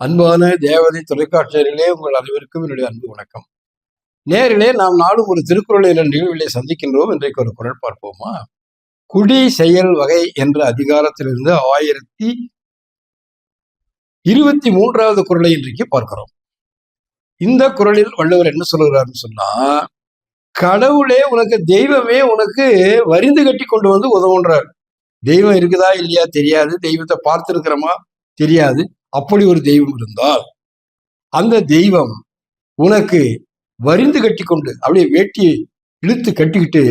அன்பான தேவதை தொலைக்காட்சியர்களே உங்கள் அனைவருக்கும் என்னுடைய அன்பு வணக்கம். நேரிலே நாம் நாளும் ஒரு திருக்குறள் என்ற நிகழ்விலே சந்திக்கின்றோம். இன்றைக்கு ஒரு குரல் பார்ப்போமா? குடி செயல் வகை என்ற அதிகாரத்திலிருந்து ஆயிரத்தி இருபத்தி மூன்றாவது குரலை இன்றைக்கு பார்க்கிறோம். இந்த குரலில் வள்ளுவர் என்ன சொல்லுகிறாருன்னு சொன்னா கடவுளே உனக்கு தெய்வமே உனக்கு வரிந்து கட்டி கொண்டு வந்து உதவுன்றார். தெய்வம் இருக்குதா இல்லையா தெரியாது. தெய்வத்தை பார்த்திருக்கிறோமா தெரியாது. அப்படி ஒரு தெய்வம் இருந்தால் அந்த தெய்வம் உனக்கு வரிந்து கட்டி கொண்டு அப்படியே வேட்டியை இழுத்து கட்டிக்கிட்டு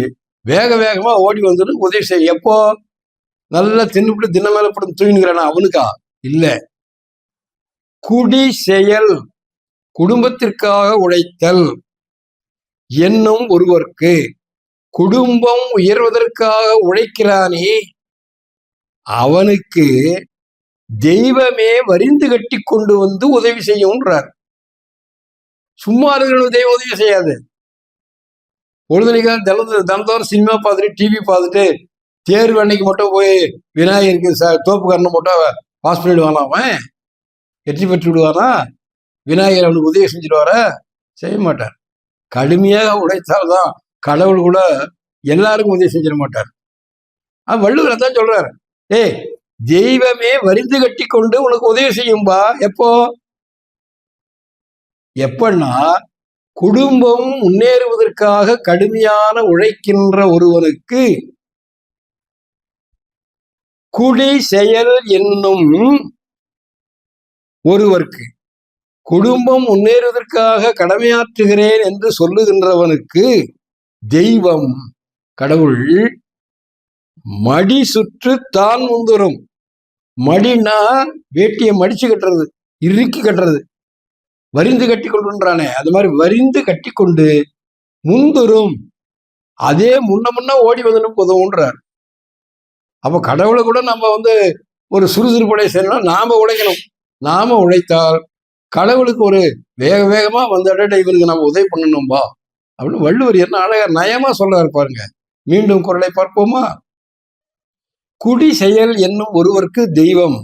வேக வேகமா ஓடி வந்துடும் உதவி செய்ய எப்போ? நல்லா தின்னுபிட்டு தின மேல படம் தூங்கினுங்கிறானா அவனுக்கா? இல்ல. குடி செயல் குடும்பத்திற்காக உழைத்தல் என்னும் ஒருவருக்கு குடும்பம் உயர்வதற்காக உழைக்கிறானே. அவனுக்கு தெய்வமே வரிந்து கட்டி கொண்டு வந்து உதவி செய்யும்ன்றார். சும்மா இருக்கிற தெய்வம் உதவி செய்யாது. பொழுதுனிக்கா தினத்து தினத்தோறும் சினிமா பார்த்துட்டு டிவி பார்த்துட்டு தேர்வு அன்னைக்கு மட்டும் போய் விநாயகருக்கு ச தோப்பு கரணம் மட்டும் பாஸ் பண்ணிவிடுவானா அவன் வெற்றி பெற்று விடுவானா விநாயகர் அவனுக்கு உதவி செஞ்சிடுவாரா? செய்ய மாட்டார். கடுமையாக உழைத்தால்தான் கடவுள் கூட எல்லாருக்கும் உதவி செஞ்சிட மாட்டார். வள்ளுவர் தான் சொல்றாரு. ஏய் தெய்வமே வரிந்து கட்டி கொண்டு உனக்கு உதவி செய்யும்பா. எப்போ? எப்பன்னா குடும்பம் முன்னேறுவதற்காக கடுமையான உழைக்கின்ற ஒருவனுக்கு குடி செயல் என்னும் ஒருவருக்கு குடும்பம் முன்னேறுவதற்காக கடமையாற்றுகிறேன் என்று சொல்லுகின்றவனுக்கு தெய்வம் கடவுள் மடி சுற்று தான் முந்துரும். மடினா வேட்டியை மடிச்சு கட்டுறது இறுக்கி கட்டுறது. வரிந்து கட்டி கொண்டுன்றானே அது மாதிரி வரிந்து கட்டி கொண்டு முந்துரும். அதே முன்ன முன்ன ஓடி வந்தனும் உதவுன்றார் அப்ப கடவுளை கூட நம்ம வந்து ஒரு சுறுசுறுப்படை செய்யணும் நாம உழைக்கணும். நாம உழைத்தால் கடவுளுக்கு ஒரு வேக வேகமா வந்து அடட இவனுக்கு நம்ம உதவி பண்ணணும்பா. அப்படின்னு வள்ளுவர் என்ன அழகா நயமா சொல்றாரு பாருங்க. மீண்டும் குரலை பார்ப்போமா? குடி செயல் என்னும் ஒருவருக்கு தெய்வம்.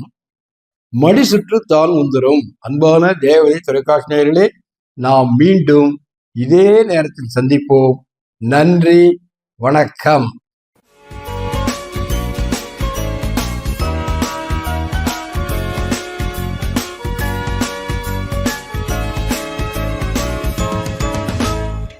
மடி சுற்று தான் உந்தரும். அன்பான தேவதை தொலைக்காட்சி நாம் மீண்டும் இதே நேரத்தில் சந்திப்போம். நன்றி வணக்கம்.